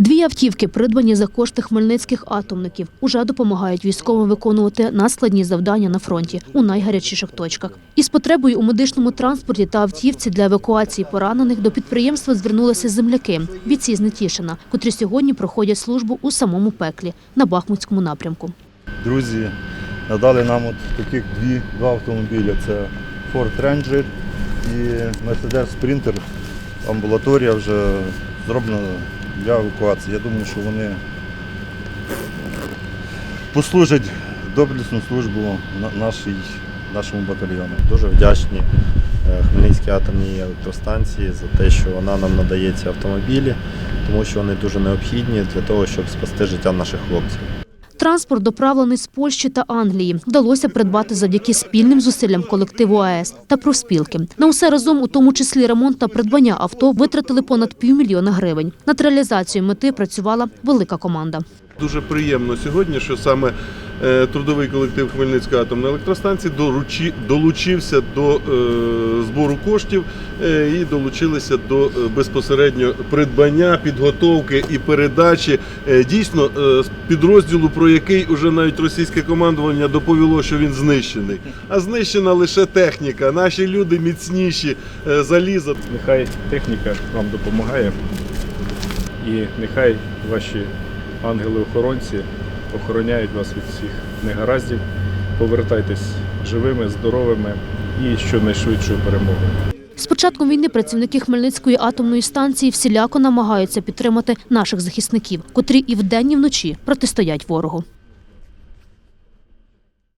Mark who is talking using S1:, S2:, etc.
S1: Дві автівки, придбані за кошти хмельницьких атомників, уже допомагають військовим виконувати надскладні завдання на фронті у найгарячіших точках. Із потребою у медичному транспорті та автівці для евакуації поранених до підприємства звернулися земляки, бійці з Нетішина, котрі сьогодні проходять службу у самому пеклі на Бахмутському напрямку.
S2: друзі надали нам от таких дві, два автомобілі. Це Ford Ranger і Mercedes Sprinter. Амбулаторія вже зроблена для евакуації. Я думаю, що вони послужать доблесну службу нашій, нашому батальйону.
S3: Дуже вдячні е, Хмельницькій атомній електростанції за те, що вона нам надає ці автомобілі, тому що вони дуже необхідні для того, щоб спасти життя наших хлопців.
S1: Транспорт, доправлений з Польщі та Англії, вдалося придбати завдяки спільним зусиллям колективу АЕС та профспілки. На усе разом, у тому числі ремонт та придбання авто, витратили понад півмільйона гривень. Над реалізацією мети працювала велика команда.
S4: Дуже приємно сьогодні, що саме е, трудовий колектив Хмельницької атомної електростанції доручі, долучився до е, збору коштів е, і долучилися до безпосередньо придбання, підготовки і передачі дійсно з підрозділу, про який уже навіть російське командування доповіло, що він знищений. А знищена лише техніка. Наші люди міцніші, залізо.
S5: Нехай техніка вам допомагає, і нехай ваші ангели-охоронці охороняють вас від всіх негараздів. Повертайтесь живими, здоровими і щонайшвидшою перемогою.
S1: З початком війни працівники Хмельницької атомної станції всіляко намагаються підтримати наших захисників, котрі і вдень, і вночі протистоять ворогу.